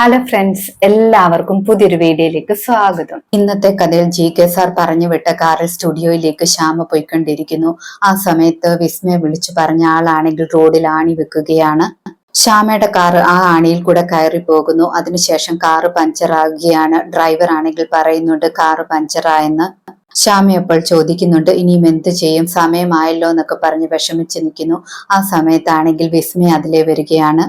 Hello friends എല്ലാവർക്കും പുതിയൊരു വീഡിയോയിലേക്ക് സ്വാഗതം. ഇന്നത്തെ കഥയിൽ ജി കെ സാർ പറഞ്ഞു വിട്ട കാറിൽ സ്റ്റുഡിയോയിലേക്ക് ശ്യാമ പോയിക്കൊണ്ടിരിക്കുന്നു. ആ സമയത്ത് വിസ്മയ വിളിച്ചു പറഞ്ഞ ആളാണെങ്കിൽ റോഡിൽ ആണി വെക്കുകയാണ്. ശ്യാമയുടെ കാറ് ആ ആണിയിൽ കൂടെ കയറി പോകുന്നു. അതിനുശേഷം കാറ് പഞ്ചറാകുകയാണ് ഡ്രൈവർ ആണെങ്കിൽ പറയുന്നുണ്ട് കാറ് പഞ്ചറായെന്ന് ശ്യാമ അപ്പോൾ ചോദിക്കുന്നുണ്ട് ഇനിയും എന്ത് ചെയ്യും? സമയമായല്ലോ എന്നൊക്കെ പറഞ്ഞ് വിഷമിച്ച് നിൽക്കുന്നു. ആ സമയത്താണെങ്കിൽ വിസ്മയ അതിലേ വരികയാണ്.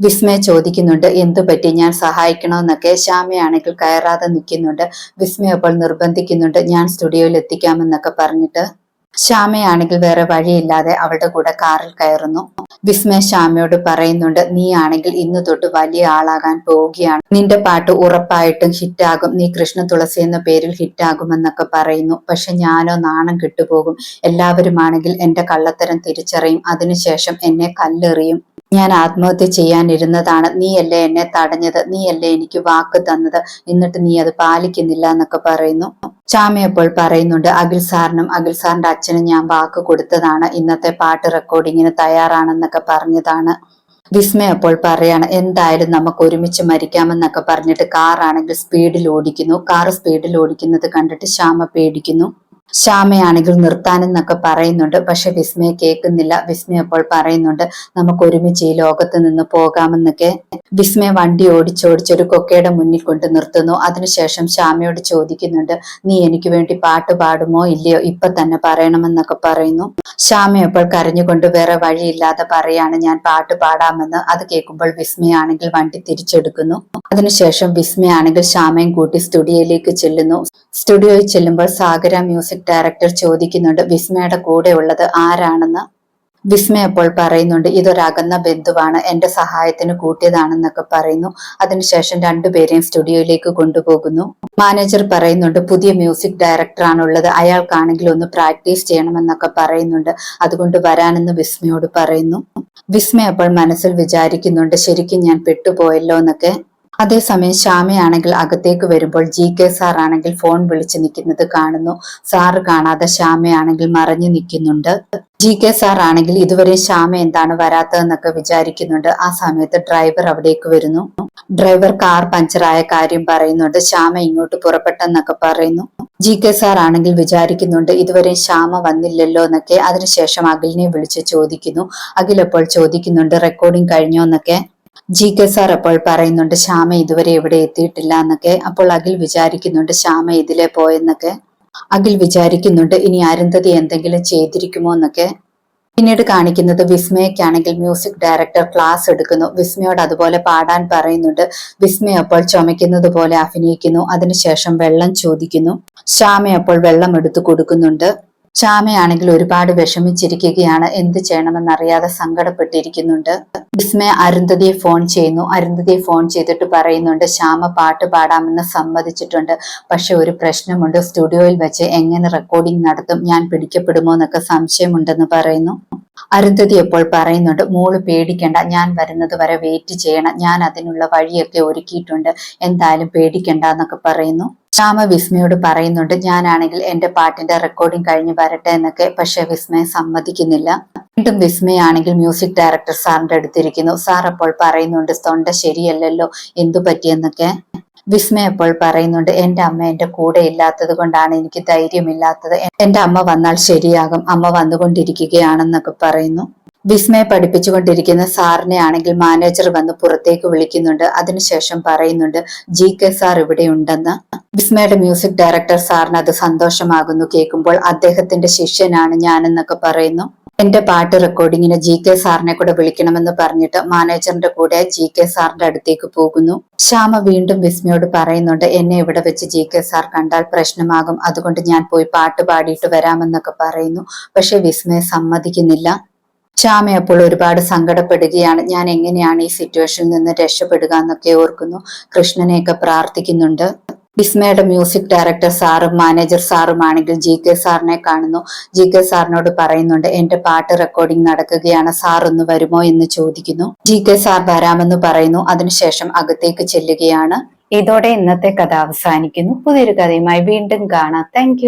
വിസ്മയ ചോദിക്കുന്നുണ്ട് എന്തു പറ്റി? ഞാൻ സഹായിക്കണമെന്നൊക്കെ ശ്യാമയാണെങ്കിൽ കയറാതെ നിൽക്കുന്നുണ്ട് വിസ്മയ അപ്പോൾ നിർബന്ധിക്കുന്നുണ്ട് ഞാൻ സ്റ്റുഡിയോയിൽ എത്തിക്കാമെന്നൊക്കെ പറഞ്ഞിട്ട് ശ്യാമയാണെങ്കിൽ വേറെ വഴിയില്ലാതെ അവളുടെ കൂടെ കാറിൽ കയറുന്നു. വിസ്മയ ശ്യാമയോട് പറയുന്നുണ്ട് നീ ആണെങ്കിൽ ഇന്ന് തൊട്ട് വലിയ ആളാകാൻ പോവുകയാണ്. നിന്റെ പാട്ട് ഉറപ്പായിട്ടും ഹിറ്റാകും. നീ കൃഷ്ണ തുളസി എന്ന പേരിൽ ഹിറ്റാകുമെന്നൊക്കെ പറയുന്നു. പക്ഷെ ഞാനോ നാണം കിട്ടുപോകും. എല്ലാവരും ആണെങ്കിൽ എന്റെ കള്ളത്തരം തിരിച്ചറിയും. അതിനുശേഷം എന്നെ കല്ലെറിയും. ഞാൻ ആത്മഹത്യ ചെയ്യാനിരുന്നതാണ്. നീയല്ലേ എന്നെ തടഞ്ഞത്? നീയല്ലേ എനിക്ക് വാക്ക് തന്നത്? എന്നിട്ട് നീ അത് പാലിക്കുന്നില്ല എന്നൊക്കെ പറയുന്നു. ചാമി അപ്പോൾ പറയുന്നുണ്ട് അഖിൽ സാറിനും അഖിൽ സാറിന്റെ അച്ഛനും ഞാൻ വാക്ക് കൊടുത്തതാണ്. ഇന്നത്തെ പാട്ട് റെക്കോർഡിങ്ങിന് തയ്യാറാണെന്നൊക്കെ പറഞ്ഞതാണ്. വിസ്മയ അപ്പോൾ പറയാണ് എന്തായാലും നമുക്ക് ഒരുമിച്ച് മരിക്കാമെന്നൊക്കെ പറഞ്ഞിട്ട് കാറാണെങ്കിൽ സ്പീഡിൽ ഓടിക്കുന്നു. കാർ സ്പീഡിൽ ഓടിക്കുന്നത് കണ്ടിട്ട് ശ്യാമ പേടിക്കുന്നു. ശ്യാമയാണെങ്കിൽ നിർത്താനെന്നൊക്കെ പറയുന്നുണ്ട്. പക്ഷെ വിസ്മയ കേൾക്കുന്നില്ല. വിസ്മയ അപ്പോൾ പറയുന്നുണ്ട് നമുക്ക് ഒരുമിച്ച് ഈ ലോകത്ത് നിന്ന് പോകാമെന്നൊക്കെ. വിസ്മയ വണ്ടി ഓടിച്ചോടിച്ചൊരു കൊക്കയുടെ മുന്നിൽ കൊണ്ട് നിർത്തുന്നു. അതിനുശേഷം ശ്യാമയോട് ചോദിക്കുന്നുണ്ട് നീ എനിക്ക് വേണ്ടി പാട്ട് പാടുമോ? ഇല്ലയോ? ഇപ്പൊ തന്നെ പറയണമെന്നൊക്കെ പറയുന്നു. ശ്യാമ അപ്പോൾ കരഞ്ഞുകൊണ്ട് വേറെ വഴിയില്ലാതെ പറയാണ് ഞാൻ പാട്ട് പാടാമെന്ന്. അത് കേൾക്കുമ്പോൾ വിസ്മയാണെങ്കിൽ വണ്ടി തിരിച്ചെടുക്കുന്നു. അതിനുശേഷം വിസ്മയാണെങ്കിൽ ശ്യാമയും കൂട്ടി സ്റ്റുഡിയോയിലേക്ക് ചെല്ലുന്നു. സ്റ്റുഡിയോയിൽ ചെല്ലുമ്പോൾ സാഗര മ്യൂസിക് ഡയറക്ടർ ചോദിക്കുന്നുണ്ട് വിസ്മയുടെ കൂടെ ഉള്ളത് ആരാണെന്ന്? വിസ്മയ അപ്പോൾ പറയുന്നുണ്ട് ഇതൊരകന്ന ബന്ധുവാണ് എന്റെ സഹായത്തിന് കൂട്ടിയതാണെന്നൊക്കെ പറയുന്നു. അതിനുശേഷം രണ്ടുപേരെയും സ്റ്റുഡിയോയിലേക്ക് കൊണ്ടുപോകുന്നു. മാനേജർ പറയുന്നുണ്ട് പുതിയ മ്യൂസിക് ഡയറക്ടർ ആണുള്ളത് അയാൾക്കാണെങ്കിൽ ഒന്ന് പ്രാക്ടീസ് ചെയ്യണമെന്നൊക്കെ പറയുന്നുണ്ട്. അതുകൊണ്ട് വരാനെന്ന് വിസ്മയോട് പറയുന്നു. വിസ്മയ അപ്പോൾ മനസ്സിൽ വിചാരിക്കുന്നുണ്ട് ശരിക്കും ഞാൻ പെട്ടുപോയല്ലോ എന്നൊക്കെ. അതേസമയം ശ്യാമയാണെങ്കിൽ അകത്തേക്ക് വരുമ്പോൾ ജി കെ സാർ ആണെങ്കിൽ ഫോൺ വിളിച്ചു നിൽക്കുന്നത് കാണുന്നു. സാറ് കാണാതെ ശ്യാമയാണെങ്കിൽ മറഞ്ഞു നിൽക്കുന്നുണ്ട്. ജി കെ സാർ ആണെങ്കിൽ ഇതുവരെ ശ്യാമ എന്താണ് വരാത്തതെന്നൊക്കെ വിചാരിക്കുന്നുണ്ട്. ആ സമയത്ത് ഡ്രൈവർ അവിടേക്ക് വരുന്നു. ഡ്രൈവർ കാർ പഞ്ചറായ കാര്യം പറയുന്നുണ്ട്. ശ്യാമ ഇങ്ങോട്ട് പുറപ്പെട്ടെന്നൊക്കെ പറയുന്നു. ജി കെ സാർ ആണെങ്കിൽ വിചാരിക്കുന്നുണ്ട് ഇതുവരെ ശ്യാമ വന്നില്ലല്ലോ എന്നൊക്കെ. അതിനുശേഷം അഖിലിനെ വിളിച്ച് ചോദിക്കുന്നു. അഖിൽ അപ്പോൾ ചോദിക്കുന്നുണ്ട് റെക്കോർഡിംഗ് കഴിഞ്ഞോ എന്നൊക്കെ. ജി കെ സാർ അപ്പോൾ പറയുന്നുണ്ട് ശ്യാമ ഇതുവരെ എവിടെ എത്തിയിട്ടില്ല എന്നൊക്കെ. അപ്പോൾ അഖിൽ വിചാരിക്കുന്നുണ്ട് ശ്യാമ ഇതിലെ പോയെന്നൊക്കെ. അഖിൽ വിചാരിക്കുന്നുണ്ട് ഇനി അരുന്ധതി എന്തെങ്കിലും ചെയ്തിരിക്കുമോ എന്നൊക്കെ. പിന്നീട് കാണിക്കുന്നത് വിസ്മയക്കാണെങ്കിൽ മ്യൂസിക് ഡയറക്ടർ ക്ലാസ് എടുക്കുന്നു. വിസ്മയോട് അതുപോലെ പാടാൻ പറയുന്നുണ്ട്. വിസ്മയ അപ്പോൾ ചുമയ്ക്കുന്നത് പോലെ അഭിനയിക്കുന്നു. അതിനുശേഷം വെള്ളം ചോദിക്കുന്നു. ശ്യാമ അപ്പോൾ വെള്ളം എടുത്തു കൊടുക്കുന്നുണ്ട്. ശ്യാമയാണെങ്കിൽ ഒരുപാട് വിഷമിച്ചിരിക്കുകയാണ്. എന്ത് ചെയ്യണമെന്നറിയാതെ സങ്കടപ്പെട്ടിരിക്കുന്നുണ്ട്. വിസ്മയ അരുന്ധതിയെ ഫോൺ ചെയ്യുന്നു. അരുന്ധതിയെ ഫോൺ ചെയ്തിട്ട് പറയുന്നുണ്ട് ശ്യാമ പാട്ട് പാടാമെന്ന് സമ്മതിച്ചിട്ടുണ്ട്. പക്ഷെ ഒരു പ്രശ്നമുണ്ട്. സ്റ്റുഡിയോയിൽ വെച്ച് എങ്ങനെ റെക്കോർഡിംഗ് നടത്തും? ഞാൻ പിടിക്കപ്പെടുമോ എന്നൊക്കെ സംശയമുണ്ടെന്ന് പറയുന്നു. അരുന്ധതി എപ്പോൾ പറയുന്നുണ്ട് മോൾ പേടിക്കണ്ട. ഞാൻ വരുന്നത് വരെ വെയിറ്റ് ചെയ്യണം. ഞാൻ അതിനുള്ള വഴിയൊക്കെ ഒരുക്കിയിട്ടുണ്ട്. എന്തായാലും പേടിക്കണ്ട എന്നൊക്കെ പറയുന്നു. ശ്യാമ വിസ്മയോട് പറയുന്നുണ്ട് ഞാനാണെങ്കിൽ എന്റെ പാട്ടിന്റെ റെക്കോർഡിംഗ് കഴിഞ്ഞ് വരട്ടെ എന്നൊക്കെ പക്ഷെ വിസ്മയ സമ്മതിക്കുന്നില്ല. വീണ്ടും വിസ്മയാണെങ്കിൽ മ്യൂസിക് ഡയറക്ടർ സാറിന്റെ അടുത്തിരിക്കുന്നു. സാർ അപ്പോൾ പറയുന്നുണ്ട് തൊണ്ട ശരിയല്ലല്ലോ എന്തു പറ്റിയെന്നൊക്കെ? വിസ്മയ അപ്പോൾ പറയുന്നുണ്ട് എന്റെ അമ്മ എന്റെ കൂടെ ഇല്ലാത്തത് കൊണ്ടാണ് എനിക്ക് ധൈര്യമില്ലാത്തത്. എന്റെ അമ്മ വന്നാൽ ശരിയാകും. അമ്മ വന്നുകൊണ്ടിരിക്കുകയാണെന്നൊക്കെ പറയുന്നു. വിസ്മയെ പഠിപ്പിച്ചുകൊണ്ടിരിക്കുന്ന സാറിനെ ആണെങ്കിൽ മാനേജർ വന്ന് പുറത്തേക്ക് വിളിക്കുന്നുണ്ട്. അതിനുശേഷം പറയുന്നുണ്ട് ജി കെ സാർ ഇവിടെ ഉണ്ടെന്ന്. വിസ്മയുടെ മ്യൂസിക് ഡയറക്ടർ സാറിന് അത് സന്തോഷമാകുന്നു. കേൾക്കുമ്പോൾ അദ്ദേഹത്തിന്റെ ശിഷ്യനാണ് ഞാനെന്നൊക്കെ പറയുന്നു. എന്റെ പാട്ട് റെക്കോർഡിങ്ങിന് ജി കെ സാറിനെ കൂടെ വിളിക്കണമെന്ന് പറഞ്ഞിട്ട് മാനേജറിന്റെ കൂടെ ജി കെ സാറിന്റെ അടുത്തേക്ക് പോകുന്നു. ശ്യാമ വീണ്ടും വിസ്മയോട് പറയുന്നുണ്ട് എന്നെ ഇവിടെ വെച്ച് ജി കെ സാർ കണ്ടാൽ പ്രശ്നമാകും. അതുകൊണ്ട് ഞാൻ പോയി പാട്ട് പാടിയിട്ട് വരാമെന്നൊക്കെ പറയുന്നു. പക്ഷെ വിസ്മയ സമ്മതിക്കുന്നില്ല. ശ്യാമ അപ്പോൾ ഒരുപാട് സങ്കടപ്പെടുകയാണ്. ഞാൻ എങ്ങനെയാണ് ഈ സിറ്റുവേഷനിൽ നിന്ന് രക്ഷപ്പെടുക എന്നൊക്കെ ഓർക്കുന്നു. കൃഷ്ണനെയൊക്കെ പ്രാർത്ഥിക്കുന്നുണ്ട്. വിസ്മയുടെ മ്യൂസിക് ഡയറക്ടർ സാറും മാനേജർ സാറുമാണെങ്കിൽ ജി കെ സാറിനെ കാണുന്നു. ജി കെ സാറിനോട് പറയുന്നുണ്ട് എന്റെ പാട്ട് റെക്കോർഡിംഗ് നടക്കുകയാണ്. സാർ ഒന്ന് വരുമോ എന്ന് ചോദിക്കുന്നു. ജി കെ സാർ വരാമെന്ന് പറയുന്നു. അതിനുശേഷം അകത്തേക്ക് ചെല്ലുകയാണ്. ഇതോടെ ഇന്നത്തെ കഥ അവസാനിക്കുന്നു. പുതിയൊരു കഥയുമായി വീണ്ടും കാണാം. താങ്ക്